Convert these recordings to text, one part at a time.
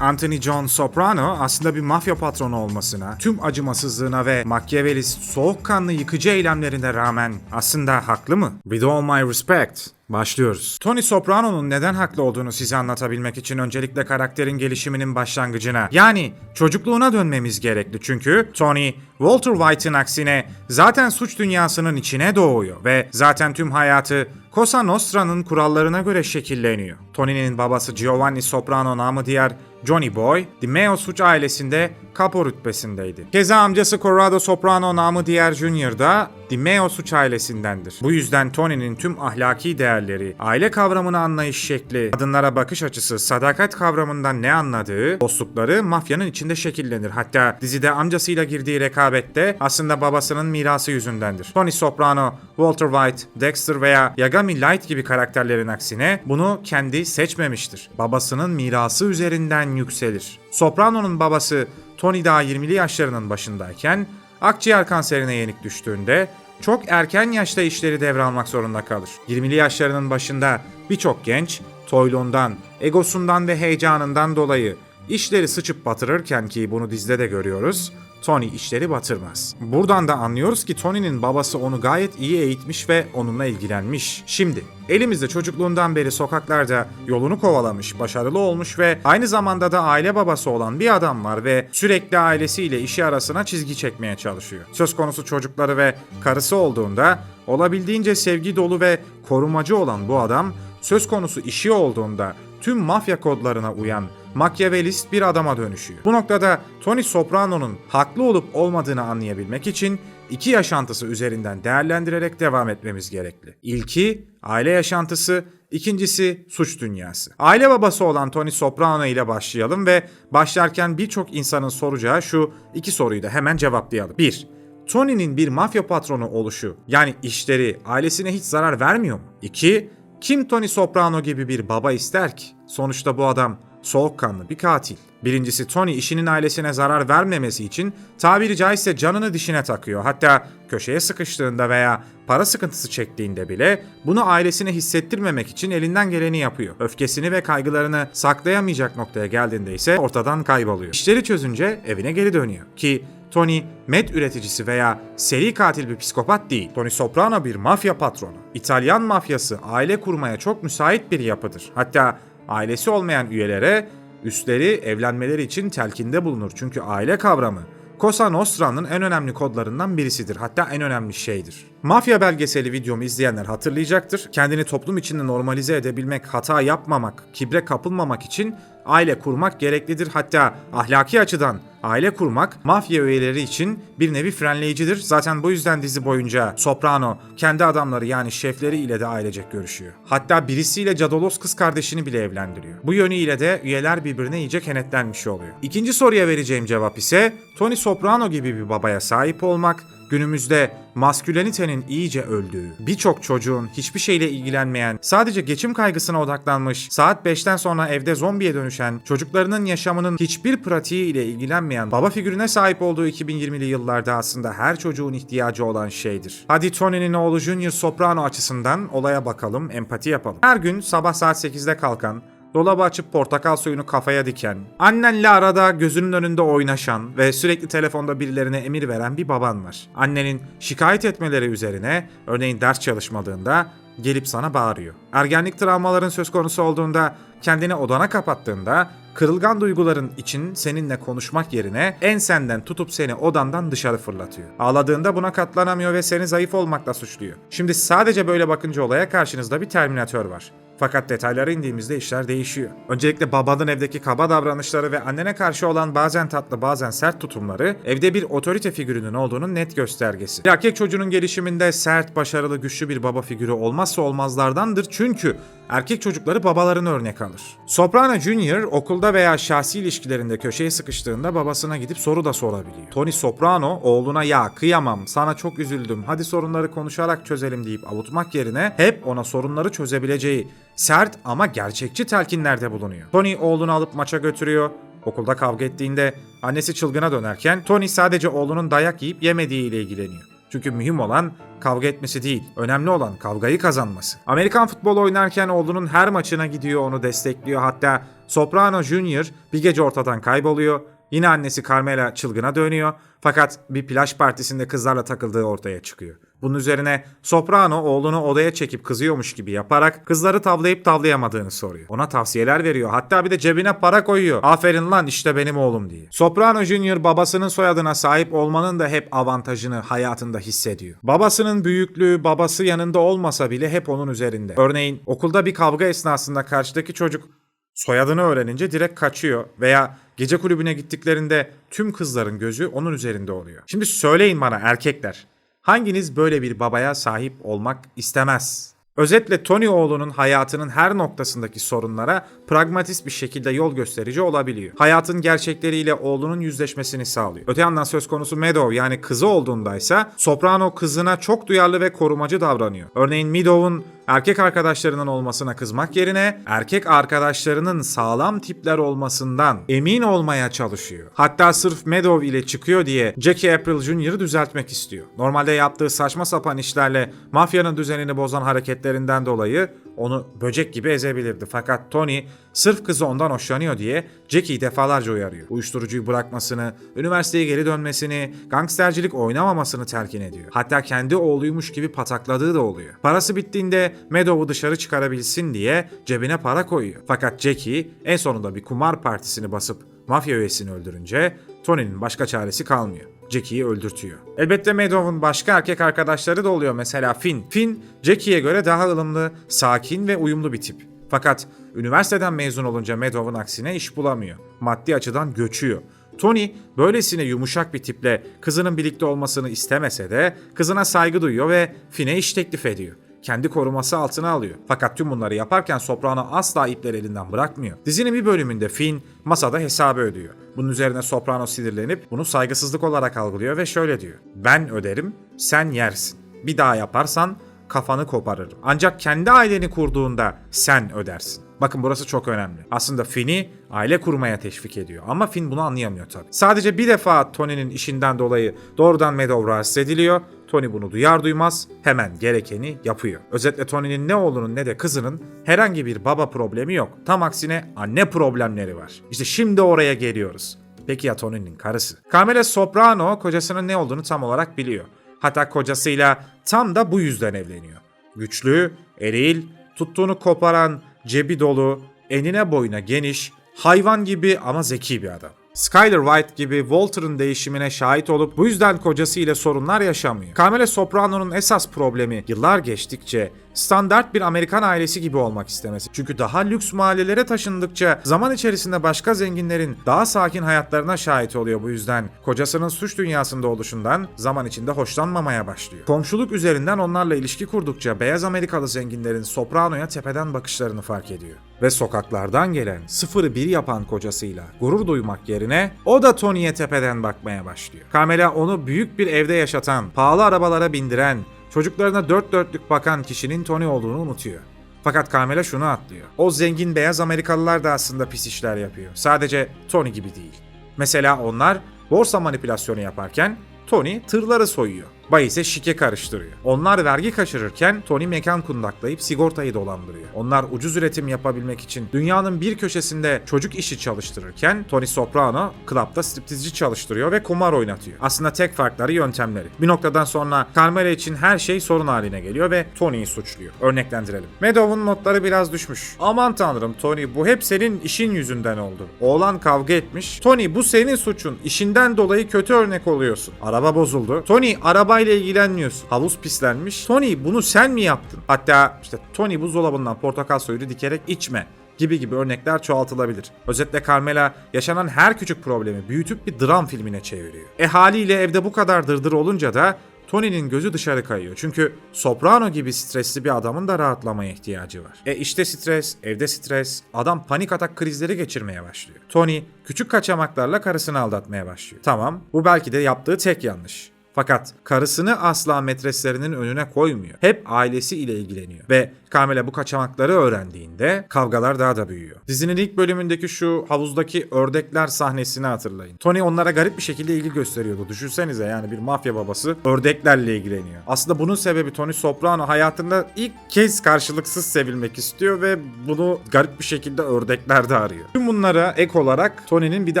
Anthony John Soprano aslında bir mafya patronu olmasına, tüm acımasızlığına ve Machiavellist soğukkanlı yıkıcı eylemlerine rağmen aslında haklı mı? With all my respect, Başlıyoruz. Tony Soprano'nun neden haklı olduğunu size anlatabilmek için öncelikle karakterin gelişiminin başlangıcına yani çocukluğuna dönmemiz gerekli çünkü Tony Walter White'ın aksine zaten suç dünyasının içine doğuyor ve zaten tüm hayatı Cosa Nostra'nın kurallarına göre şekilleniyor. Tony'nin babası Giovanni Soprano namı diğer Johnny Boy, DiMeo suç ailesinde kapo rütbesindeydi. Keza amcası Corrado Soprano namı diğer Junior da DiMeo suç ailesindendir. Bu yüzden Tony'nin tüm ahlaki değerleri, aile kavramını anlayış şekli, kadınlara bakış açısı, sadakat kavramından ne anladığı, dostlukları mafyanın içinde şekillenir. Hatta dizide amcasıyla girdiği rekabette aslında babasının mirası yüzündendir. Tony Soprano, Walter White, Dexter veya Yagami Light gibi karakterlerin aksine bunu kendi seçmemiştir. Babasının mirası üzerinden yükselir. Soprano'nun babası Tony daha 20'li yaşlarının başındayken akciğer kanserine yenik düştüğünde çok erken yaşta işleri devralmak zorunda kalır. 20'li yaşlarının başında birçok genç toylundan, egosundan ve heyecanından dolayı işleri sıçıp batırırken ki bunu dizide de görüyoruz, Tony işleri batırmaz. Buradan da anlıyoruz ki Tony'nin babası onu gayet iyi eğitmiş ve onunla ilgilenmiş. Şimdi elimizde çocukluğundan beri sokaklarda yolunu kovalamış, başarılı olmuş ve aynı zamanda da aile babası olan bir adam var ve sürekli ailesiyle işi arasına çizgi çekmeye çalışıyor. Söz konusu çocukları ve karısı olduğunda olabildiğince sevgi dolu ve korumacı olan bu adam söz konusu işi olduğunda tüm mafya kodlarına uyan Machiavellist bir adama dönüşüyor. Bu noktada Tony Soprano'nun haklı olup olmadığını anlayabilmek için iki yaşantısı üzerinden değerlendirerek devam etmemiz gerekli. İlki aile yaşantısı, ikincisi suç dünyası. Aile babası olan Tony Soprano ile başlayalım ve başlarken birçok insanın soracağı şu iki soruyu da hemen cevaplayalım. 1. Tony'nin bir mafya patronu oluşu yani işleri ailesine hiç zarar vermiyor mu? 2. Kim Tony Soprano gibi bir baba ister ki? Sonuçta bu adam soğukkanlı bir katil. Birincisi Tony işinin ailesine zarar vermemesi için tabiri caizse canını dişine takıyor. Hatta köşeye sıkıştığında veya para sıkıntısı çektiğinde bile bunu ailesine hissettirmemek için elinden geleni yapıyor. Öfkesini ve kaygılarını saklayamayacak noktaya geldiğinde ise ortadan kayboluyor. İşleri çözünce evine geri dönüyor. Ki Tony met üreticisi veya seri katil bir psikopat değil. Tony Soprano bir mafya patronu. İtalyan mafyası aile kurmaya çok müsait bir yapıdır. Hatta ailesi olmayan üyelere üstleri evlenmeleri için telkinde bulunur. Çünkü aile kavramı Cosa Nostra'nın en önemli kodlarından birisidir. Hatta en önemli şeydir. Mafya belgeseli videomu izleyenler hatırlayacaktır. Kendini toplum içinde normalize edebilmek, hata yapmamak, kibre kapılmamak için aile kurmak gereklidir. Hatta ahlaki açıdan aile kurmak mafya üyeleri için bir nevi frenleyicidir. Zaten bu yüzden dizi boyunca Soprano kendi adamları yani şefleri ile de ailecek görüşüyor. Hatta birisiyle Cadolos kız kardeşini bile evlendiriyor. Bu yönüyle de üyeler birbirine iyice kenetlenmiş oluyor. İkinci soruya vereceğim cevap ise Tony Soprano gibi bir babaya sahip olmak günümüzde maskülenitenin iyice öldüğü, birçok çocuğun hiçbir şeyle ilgilenmeyen, sadece geçim kaygısına odaklanmış, saat 5'ten sonra evde zombiye dönüşen, çocuklarının yaşamının hiçbir pratiği ile ilgilenmeyen baba figürüne sahip olduğu 2020'li yıllarda aslında her çocuğun ihtiyacı olan şeydir. Hadi Tony'nin oğlu Junior Soprano açısından olaya bakalım, empati yapalım. Her gün sabah saat 8'de kalkan, Dolabı açıp portakal suyunu kafaya diken, annenle arada gözünün önünde oynaşan ve sürekli telefonda birilerine emir veren bir baban var. Annenin şikayet etmeleri üzerine, örneğin ders çalışmadığında gelip sana bağırıyor. Ergenlik travmaların söz konusu olduğunda, kendini odana kapattığında, kırılgan duyguların için seninle konuşmak yerine en senden tutup seni odandan dışarı fırlatıyor. Ağladığında buna katlanamıyor ve seni zayıf olmakla suçluyor. Şimdi sadece böyle bakınca olaya karşınızda bir terminatör var. Fakat detaylara indiğimizde işler değişiyor. Öncelikle babanın evdeki kaba davranışları ve annene karşı olan bazen tatlı bazen sert tutumları evde bir otorite figürünün olduğunun net göstergesi. Bir erkek çocuğunun gelişiminde sert, başarılı, güçlü bir baba figürü olmazsa olmazlardandır çünkü erkek çocukları babalarını örnek alır. Soprano Junior okulda veya şahsi ilişkilerinde köşeye sıkıştığında babasına gidip soru da sorabiliyor. Tony Soprano oğluna ya kıyamam sana çok üzüldüm hadi sorunları konuşarak çözelim deyip avutmak yerine hep ona sorunları çözebileceği sert ama gerçekçi telkinlerde bulunuyor. Tony oğlunu alıp maça götürüyor. Okulda kavga ettiğinde annesi çılgına dönerken Tony sadece oğlunun dayak yiyip yemediği ile ilgileniyor. Çünkü mühim olan kavga etmesi değil, önemli olan kavgayı kazanması. Amerikan futbolu oynarken oğlunun her maçına gidiyor, onu destekliyor. Hatta Soprano Junior bir gece ortadan kayboluyor. Yine annesi Carmela çılgına dönüyor. Fakat bir plaj partisinde kızlarla takıldığı ortaya çıkıyor. Bunun üzerine Soprano oğlunu odaya çekip kızıyormuş gibi yaparak kızları tavlayıp tavlayamadığını soruyor. Ona tavsiyeler veriyor. Hatta bir de cebine para koyuyor. Aferin lan işte benim oğlum diye. Soprano Junior babasının soyadına sahip olmanın da hep avantajını hayatında hissediyor. Babasının büyüklüğü babası yanında olmasa bile hep onun üzerinde. Örneğin okulda bir kavga esnasında karşıdaki çocuk soyadını öğrenince direkt kaçıyor veya gece kulübüne gittiklerinde tüm kızların gözü onun üzerinde oluyor. Şimdi söyleyin bana erkekler, hanginiz böyle bir babaya sahip olmak istemez? Özetle Tony oğlunun hayatının her noktasındaki sorunlara pragmatist bir şekilde yol gösterici olabiliyor. Hayatın gerçekleriyle oğlunun yüzleşmesini sağlıyor. Öte yandan söz konusu Meadow yani kızı olduğundaysa Soprano kızına çok duyarlı ve korumacı davranıyor. Örneğin Meadow'un erkek arkadaşlarının olmasına kızmak yerine erkek arkadaşlarının sağlam tipler olmasından emin olmaya çalışıyor. Hatta sırf Meadow ile çıkıyor diye Jackie April Jr.'ı düzeltmek istiyor. Normalde yaptığı saçma sapan işlerle mafyanın düzenini bozan hareketlerinden dolayı onu böcek gibi ezebilirdi. Fakat Tony sırf kızı ondan hoşlanıyor diye Jackie'yi defalarca uyarıyor. Uyuşturucuyu bırakmasını, üniversiteye geri dönmesini, gangstercilik oynamamasını telkin ediyor. Hatta kendi oğluymuş gibi patakladığı da oluyor. Parası bittiğinde Meadow'u dışarı çıkarabilsin diye cebine para koyuyor. Fakat Jackie en sonunda bir kumar partisini basıp mafya üyesini öldürünce Tony'nin başka çaresi kalmıyor. Jackie'yi öldürtüyor. Elbette Meadow'un başka erkek arkadaşları da oluyor mesela Finn. Finn, Jackie'ye göre daha ılımlı, sakin ve uyumlu bir tip. Fakat üniversiteden mezun olunca Meadow'un aksine iş bulamıyor. Maddi açıdan göçüyor. Tony böylesine yumuşak bir tiple kızının birlikte olmasını istemese de kızına saygı duyuyor ve Finn'e iş teklif ediyor kendi koruması altına alıyor. Fakat tüm bunları yaparken Soprano asla ipleri elinden bırakmıyor. Dizinin bir bölümünde Finn masada hesabı ödüyor. Bunun üzerine Soprano sinirlenip bunu saygısızlık olarak algılıyor ve şöyle diyor. Ben öderim, sen yersin. Bir daha yaparsan kafanı koparırım. Ancak kendi aileni kurduğunda sen ödersin. Bakın burası çok önemli. Aslında Finn'i aile kurmaya teşvik ediyor. Ama Finn bunu anlayamıyor tabii. Sadece bir defa Tony'nin işinden dolayı doğrudan Meadow rahatsız ediliyor. Tony bunu duyar duymaz hemen gerekeni yapıyor. Özetle Tony'nin ne oğlunun ne de kızının herhangi bir baba problemi yok. Tam aksine anne problemleri var. İşte şimdi oraya geliyoruz. Peki ya Tony'nin karısı? Carmela Soprano kocasının ne olduğunu tam olarak biliyor. Hatta kocasıyla tam da bu yüzden evleniyor. Güçlü, eril, tuttuğunu koparan, cebi dolu, enine boyuna geniş, hayvan gibi ama zeki bir adam. Skyler White gibi Walter'ın değişimine şahit olup bu yüzden kocasıyla sorunlar yaşamıyor. Carmela Soprano'nun esas problemi yıllar geçtikçe standart bir Amerikan ailesi gibi olmak istemesi. Çünkü daha lüks mahallelere taşındıkça zaman içerisinde başka zenginlerin daha sakin hayatlarına şahit oluyor bu yüzden. Kocasının suç dünyasında oluşundan zaman içinde hoşlanmamaya başlıyor. Komşuluk üzerinden onlarla ilişki kurdukça beyaz Amerikalı zenginlerin Soprano'ya tepeden bakışlarını fark ediyor. Ve sokaklardan gelen sıfırı bir yapan kocasıyla gurur duymak yerine o da Tony'ye tepeden bakmaya başlıyor. Carmela onu büyük bir evde yaşatan, pahalı arabalara bindiren, çocuklarına dört dörtlük bakan kişinin Tony olduğunu unutuyor. Fakat Carmela şunu atlıyor. O zengin beyaz Amerikalılar da aslında pis işler yapıyor. Sadece Tony gibi değil. Mesela onlar borsa manipülasyonu yaparken Tony tırları soyuyor. Bay ise şike karıştırıyor. Onlar vergi kaçırırken Tony mekan kundaklayıp sigortayı dolandırıyor. Onlar ucuz üretim yapabilmek için dünyanın bir köşesinde çocuk işi çalıştırırken Tony Soprano klapta striptizci çalıştırıyor ve kumar oynatıyor. Aslında tek farkları yöntemleri. Bir noktadan sonra Carmela için her şey sorun haline geliyor ve Tony'yi suçluyor. Örneklendirelim. Meadow'un notları biraz düşmüş. Aman tanrım Tony bu hep senin işin yüzünden oldu. Oğlan kavga etmiş. Tony bu senin suçun. İşinden dolayı kötü örnek oluyorsun. Araba bozuldu. Tony arabayla ilgilenmiyorsun. Havuz pislenmiş. Tony bunu sen mi yaptın? Hatta işte Tony buzdolabından portakal suyunu dikerek içme gibi gibi örnekler çoğaltılabilir. Özetle Carmela yaşanan her küçük problemi büyütüp bir dram filmine çeviriyor. E haliyle evde bu kadar dırdır olunca da Tony'nin gözü dışarı kayıyor. Çünkü Soprano gibi stresli bir adamın da rahatlamaya ihtiyacı var. E işte stres, evde stres, adam panik atak krizleri geçirmeye başlıyor. Tony küçük kaçamaklarla karısını aldatmaya başlıyor. Tamam, bu belki de yaptığı tek yanlış. Fakat karısını asla metreslerinin önüne koymuyor. Hep ailesi ile ilgileniyor. Ve Carmela bu kaçamakları öğrendiğinde kavgalar daha da büyüyor. Dizinin ilk bölümündeki şu havuzdaki ördekler sahnesini hatırlayın. Tony onlara garip bir şekilde ilgi gösteriyordu. Düşünsenize yani bir mafya babası ördeklerle ilgileniyor. Aslında bunun sebebi Tony Soprano hayatında ilk kez karşılıksız sevilmek istiyor ve bunu garip bir şekilde ördeklerde arıyor. Tüm bunlara ek olarak Tony'nin bir de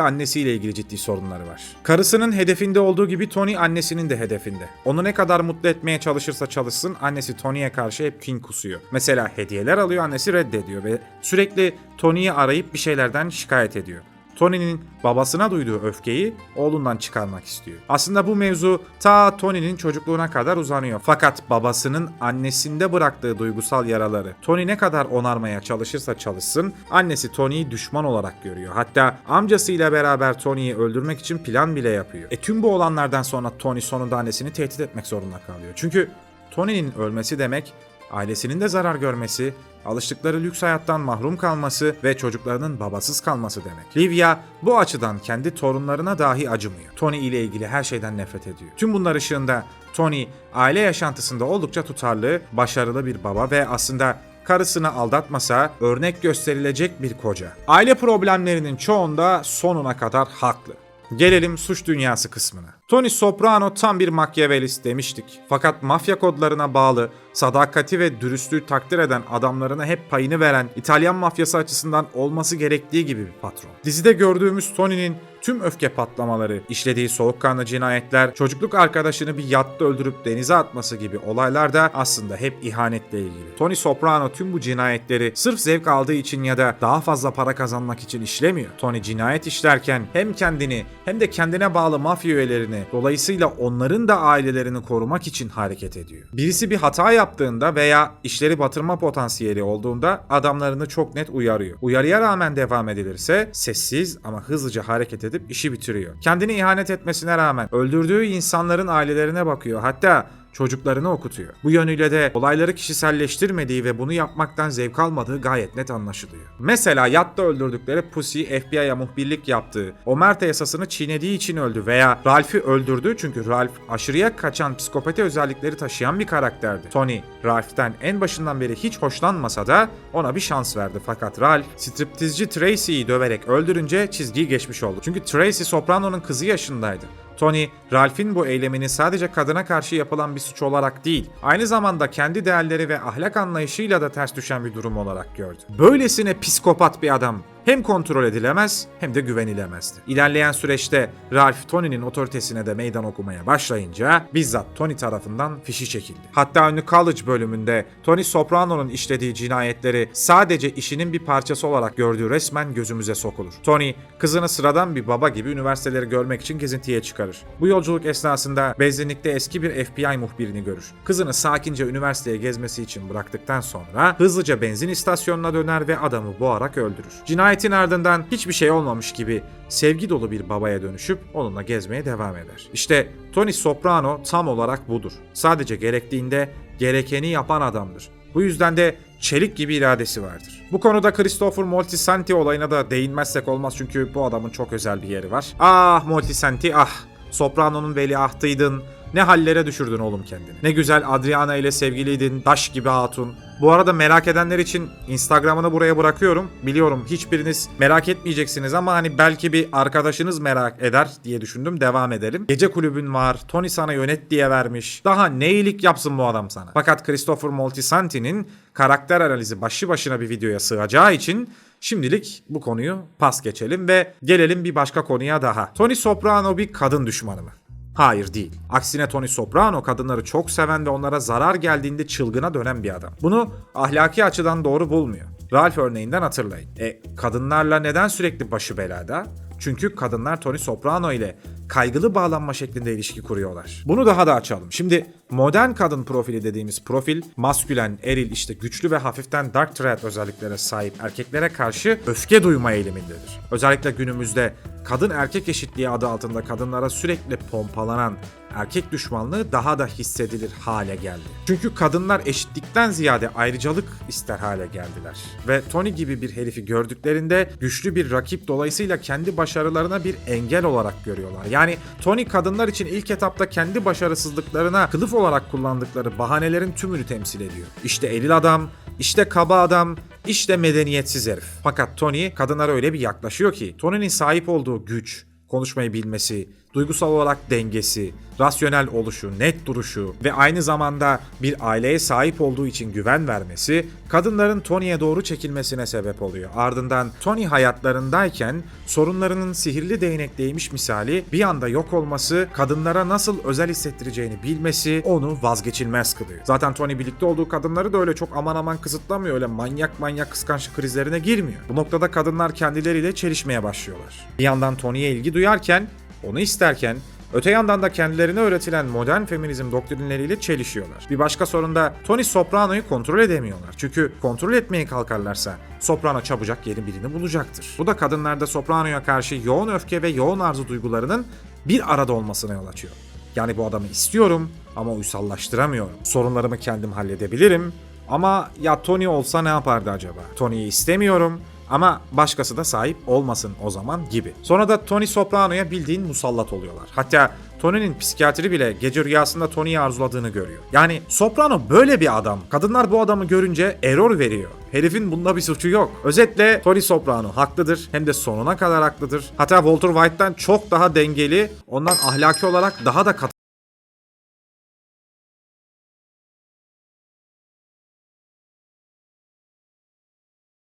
annesiyle ilgili ciddi sorunları var. Karısının hedefinde olduğu gibi Tony annesinin de hedefinde. Onu ne kadar mutlu etmeye çalışırsa çalışsın annesi Tony'ye karşı hep kin kusuyor. Mesela hediyeler alıyor annesi reddediyor ve sürekli Tony'yi arayıp bir şeylerden şikayet ediyor. Tony'nin babasına duyduğu öfkeyi oğlundan çıkarmak istiyor. Aslında bu mevzu ta Tony'nin çocukluğuna kadar uzanıyor. Fakat babasının annesinde bıraktığı duygusal yaraları Tony ne kadar onarmaya çalışırsa çalışsın annesi Tony'yi düşman olarak görüyor. Hatta amcasıyla beraber Tony'yi öldürmek için plan bile yapıyor. E tüm bu olanlardan sonra Tony sonunda annesini tehdit etmek zorunda kalıyor. Çünkü Tony'nin ölmesi demek ailesinin de zarar görmesi, alıştıkları lüks hayattan mahrum kalması ve çocuklarının babasız kalması demek. Livia bu açıdan kendi torunlarına dahi acımıyor. Tony ile ilgili her şeyden nefret ediyor. Tüm bunlar ışığında Tony aile yaşantısında oldukça tutarlı, başarılı bir baba ve aslında karısını aldatmasa örnek gösterilecek bir koca. Aile problemlerinin çoğunda sonuna kadar haklı. Gelelim suç dünyası kısmına. Tony Soprano tam bir Machiavellist demiştik. Fakat mafya kodlarına bağlı, sadakati ve dürüstlüğü takdir eden adamlarına hep payını veren İtalyan mafyası açısından olması gerektiği gibi bir patron. Dizide gördüğümüz Tony'nin tüm öfke patlamaları, işlediği soğukkanlı cinayetler, çocukluk arkadaşını bir yatta öldürüp denize atması gibi olaylar da aslında hep ihanetle ilgili. Tony Soprano tüm bu cinayetleri sırf zevk aldığı için ya da daha fazla para kazanmak için işlemiyor. Tony cinayet işlerken hem kendini hem de kendine bağlı mafya üyelerini dolayısıyla onların da ailelerini korumak için hareket ediyor. Birisi bir hata yaptığında veya işleri batırma potansiyeli olduğunda adamlarını çok net uyarıyor. Uyarıya rağmen devam edilirse sessiz ama hızlıca hareket edip işi bitiriyor. Kendini ihanet etmesine rağmen öldürdüğü insanların ailelerine bakıyor. Hatta çocuklarını okutuyor. Bu yönüyle de olayları kişiselleştirmediği ve bunu yapmaktan zevk almadığı gayet net anlaşılıyor. Mesela yatta öldürdükleri Pussy FBI'ya muhbirlik yaptığı, Omerta yasasını çiğnediği için öldü veya Ralph'i öldürdü çünkü Ralph aşırıya kaçan psikopati özellikleri taşıyan bir karakterdi. Tony, Ralph'ten en başından beri hiç hoşlanmasa da ona bir şans verdi fakat Ralph striptizci Tracy'yi döverek öldürünce çizgiyi geçmiş oldu. Çünkü Tracy Soprano'nun kızı yaşındaydı. Tony, Ralph'in bu eylemini sadece kadına karşı yapılan bir suç olarak değil, aynı zamanda kendi değerleri ve ahlak anlayışıyla da ters düşen bir durum olarak gördü. Böylesine psikopat bir adam hem kontrol edilemez hem de güvenilemezdi. İlerleyen süreçte Ralph Tony'nin otoritesine de meydan okumaya başlayınca bizzat Tony tarafından fişi çekildi. Hatta ünlü College bölümünde Tony Soprano'nun işlediği cinayetleri sadece işinin bir parçası olarak gördüğü resmen gözümüze sokulur. Tony kızını sıradan bir baba gibi üniversiteleri görmek için gezintiye çıkarır. Bu yolculuk esnasında benzinlikte eski bir FBI muhbirini görür. Kızını sakince üniversiteye gezmesi için bıraktıktan sonra hızlıca benzin istasyonuna döner ve adamı boğarak öldürür. Cinayetin ardından hiçbir şey olmamış gibi sevgi dolu bir babaya dönüşüp onunla gezmeye devam eder. İşte Tony Soprano tam olarak budur. Sadece gerektiğinde gerekeni yapan adamdır. Bu yüzden de çelik gibi iradesi vardır. Bu konuda Christopher Moltisanti olayına da değinmezsek olmaz çünkü bu adamın çok özel bir yeri var. Ah Moltisanti ah Soprano'nun veliahtıydın. Ne hallere düşürdün oğlum kendini. Ne güzel Adriana ile sevgiliydin, daş gibi hatun. Bu arada merak edenler için Instagram'ını buraya bırakıyorum. Biliyorum hiçbiriniz merak etmeyeceksiniz ama hani belki bir arkadaşınız merak eder diye düşündüm. Devam edelim. Gece kulübün var. Tony sana yönet diye vermiş. Daha ne iyilik yapsın bu adam sana. Fakat Christopher Moltisanti'nin karakter analizi başlı başına bir videoya sığacağı için Şimdilik bu konuyu pas geçelim ve gelelim bir başka konuya daha. Tony Soprano bir kadın düşmanı mı? Hayır değil. Aksine Tony Soprano kadınları çok seven ve onlara zarar geldiğinde çılgına dönen bir adam. Bunu ahlaki açıdan doğru bulmuyor. Ralph örneğinden hatırlayın. E kadınlarla neden sürekli başı belada? Çünkü kadınlar Tony Soprano ile kaygılı bağlanma şeklinde ilişki kuruyorlar. Bunu daha da açalım. Şimdi modern kadın profili dediğimiz profil maskülen, eril, işte güçlü ve hafiften dark threat özelliklere sahip erkeklere karşı öfke duyma eğilimindedir. Özellikle günümüzde kadın erkek eşitliği adı altında kadınlara sürekli pompalanan erkek düşmanlığı daha da hissedilir hale geldi. Çünkü kadınlar eşitlikten ziyade ayrıcalık ister hale geldiler. Ve Tony gibi bir herifi gördüklerinde güçlü bir rakip dolayısıyla kendi başarılarına bir engel olarak görüyorlar. Yani Tony kadınlar için ilk etapta kendi başarısızlıklarına kılıf olarak kullandıkları bahanelerin tümünü temsil ediyor. İşte eril adam, işte kaba adam, işte medeniyetsiz herif. Fakat Tony kadınlara öyle bir yaklaşıyor ki Tony'nin sahip olduğu güç, konuşmayı bilmesi, duygusal olarak dengesi, rasyonel oluşu, net duruşu ve aynı zamanda bir aileye sahip olduğu için güven vermesi kadınların Tony'ye doğru çekilmesine sebep oluyor. Ardından Tony hayatlarındayken sorunlarının sihirli değnekteymiş misali bir anda yok olması, kadınlara nasıl özel hissettireceğini bilmesi onu vazgeçilmez kılıyor. Zaten Tony birlikte olduğu kadınları da öyle çok aman aman kısıtlamıyor. Öyle manyak manyak kıskançlık krizlerine girmiyor. Bu noktada kadınlar kendileriyle çelişmeye başlıyorlar. Bir yandan Tony'ye ilgi duyarken onu isterken öte yandan da kendilerine öğretilen modern feminizm doktrinleriyle çelişiyorlar. Bir başka sorun da Tony Soprano'yu kontrol edemiyorlar. Çünkü kontrol etmeye kalkarlarsa Soprano çabucak yeni birini bulacaktır. Bu da kadınlarda Soprano'ya karşı yoğun öfke ve yoğun arzu duygularının bir arada olmasına yol açıyor. Yani bu adamı istiyorum ama uysallaştıramıyorum. Sorunlarımı kendim halledebilirim ama ya Tony olsa ne yapardı acaba? Tony'yi istemiyorum ama başkası da sahip olmasın o zaman gibi. Sonra da Tony Soprano'ya bildiğin musallat oluyorlar. Hatta Tony'nin psikiyatri bile gece rüyasında Tony'yi arzuladığını görüyor. Yani Soprano böyle bir adam. Kadınlar bu adamı görünce error veriyor. Herifin bunda bir suçu yok. Özetle Tony Soprano haklıdır hem de sonuna kadar haklıdır. Hatta Walter White'tan çok daha dengeli, ondan ahlaki olarak daha da katı